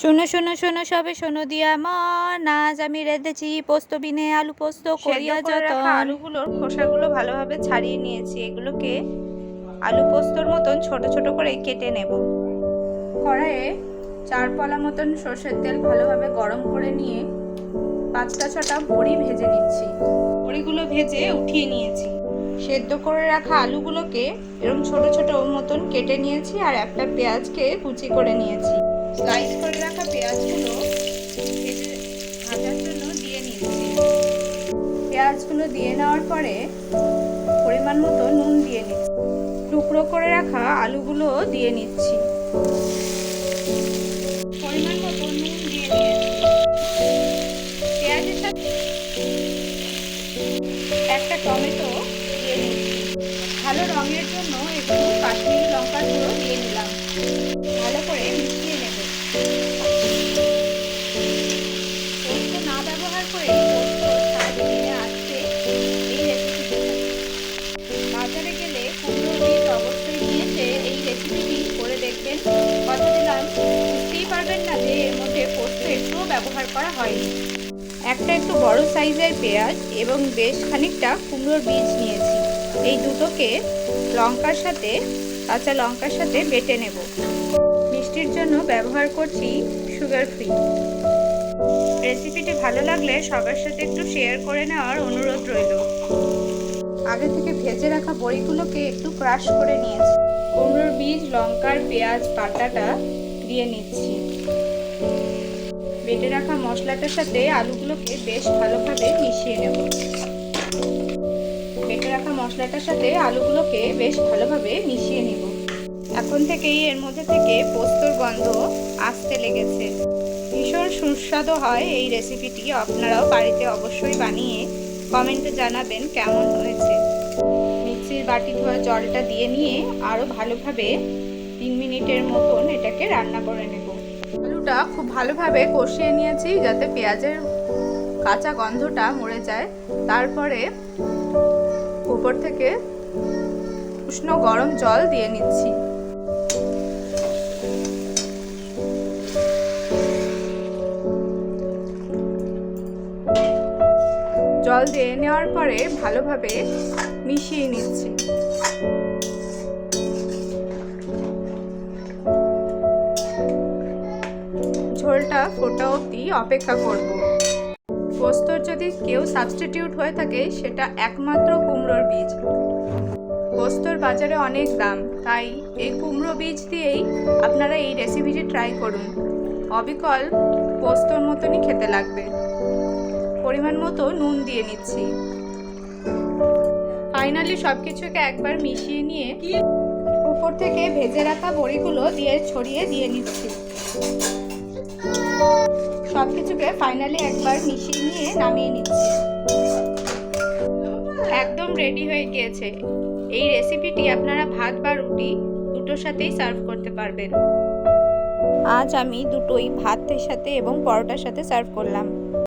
শোনো শোনো শোনো সবে শোনো দিয়া মন। আজ আমি রেঁধেছি পোস্ত বিনে আলু পোস্ত করিয়া যতন। আলুগুলোর খোসাগুলো ভালোভাবে ছাড়িয়ে নিয়েছি। এগুলোকে আলু পোস্তর মতন ছোট ছোট করে কেটে নেব। কড়াইয়ে চার পলা মতন সর্ষের তেল ভালোভাবে গরম করে নিয়ে পাঁচটা ছটা বড়ি ভেজে নিচ্ছি। বড়িগুলো ভেজে উঠিয়ে নিয়েছি। সেদ্ধ করে রাখা আলুগুলোকে এরকম ছোট ছোট মতন কেটে নিয়েছি আর একটা পেঁয়াজকে কুচি করে নিয়েছি। স্লাইস করে রাখা পেঁয়াজগুলো ভেজে ভাজার জন্য দিয়ে নিচ্ছি। পেঁয়াজগুলো দিয়ে নেওয়ার পরে পরিমাণ মতো নুন দিয়ে নিচ্ছি। টুকরো করে রাখা আলুগুলো দিয়ে নিচ্ছি। পরিমাণ মতো নুন দিয়ে পেঁয়াজের একটা টমেটো দিয়ে নিচ্ছি। ভালো রঙের জন্য একটু কাশ্মীরি লঙ্কার গুঁড়ো দিয়ে নিলাম। ভালো করে একটুও ব্যবহার করা হয়নি। একটা একটু বড় সাইজের পেঁয়াজ এবং বেশ খানিকটা কুমড়োর বীজ নিয়েছি। এই দুটোকে লঙ্কার সাথে, কাঁচা লঙ্কার সাথে বেটে নেব। মিষ্টির জন্য ব্যবহার করছি সুগার ফ্রি রেসিপিটি ভালো লাগলে সবার সাথে একটু শেয়ার করে নেওয়ার অনুরোধ রইল। আগে থেকে ভেজে রাখা বড়িগুলোকে একটু ক্রাশ করে নিয়েছি। কুমড়োর বীজ, লঙ্কার পেঁয়াজ পাতাটা দিয়ে নিচ্ছি। বেটে রাখা মশলাটার সাথে আলুগুলোকে বেশ ভালোভাবে মিশিয়ে নেব। বেটে রাখা মশলাটার সাথে আলুগুলোকে বেশ ভালোভাবে মিশিয়ে নেব। এখন থেকেই এর মধ্যে থেকে পোস্তর গন্ধ আসতে লেগেছে। ভীষণ সুস্বাদু হয় এই রেসিপিটি। আপনারাও বাড়িতে অবশ্যই বানিয়ে কমেন্টে জানাবেন কেমন হয়েছে। মিক্সির বাটি ধোয়া জলটা দিয়ে নিয়ে আরও ভালোভাবে তিন মিনিটের মতন এটাকে রান্না করে নেব। আলুটা খুব ভালোভাবে কষিয়ে নিয়েছি যাতে পেঁয়াজের কাঁচা গন্ধটা মরে যায়। তারপরে উপর থেকে উষ্ণ গরম জল দিয়ে নিচ্ছি। জল দিয়ে নেওয়ার পরে ভালোভাবে মিশিয়ে নিচ্ছি। অবধি অপেক্ষা করব। পোস্তর যদি কেউ সাবস্টিটিউট হয়ে থাকে, সেটা একমাত্র কুমড়োর বীজ। পোস্তর বাজারে অনেক দাম, তাই এই কুমড়ো বীজ দিয়েই আপনারা এই রেসিপিটি ট্রাই করুন। অবিকল পোস্তর মতনই খেতে লাগবে। পরিমাণ মতো নুন দিয়ে নিচ্ছি। ফাইনালি সব কিছুকে একবার মিশিয়ে নিয়ে উপর থেকে ভেজে রাখা বড়িগুলো দিয়ে ছড়িয়ে দিয়ে নিচ্ছি। সব কিছুকে ফাইনালি একবার মিশিয়ে নিয়ে নামিয়ে নিচ্ছি। একদম রেডি হয়ে গিয়েছে। এই রেসিপিটি আপনারা ভাত বা রুটি দুটোর সাথেই সার্ভ করতে পারবেন। আজ আমি দুটোই ভাতের সাথে এবং পরোটার সাথে সার্ভ করলাম।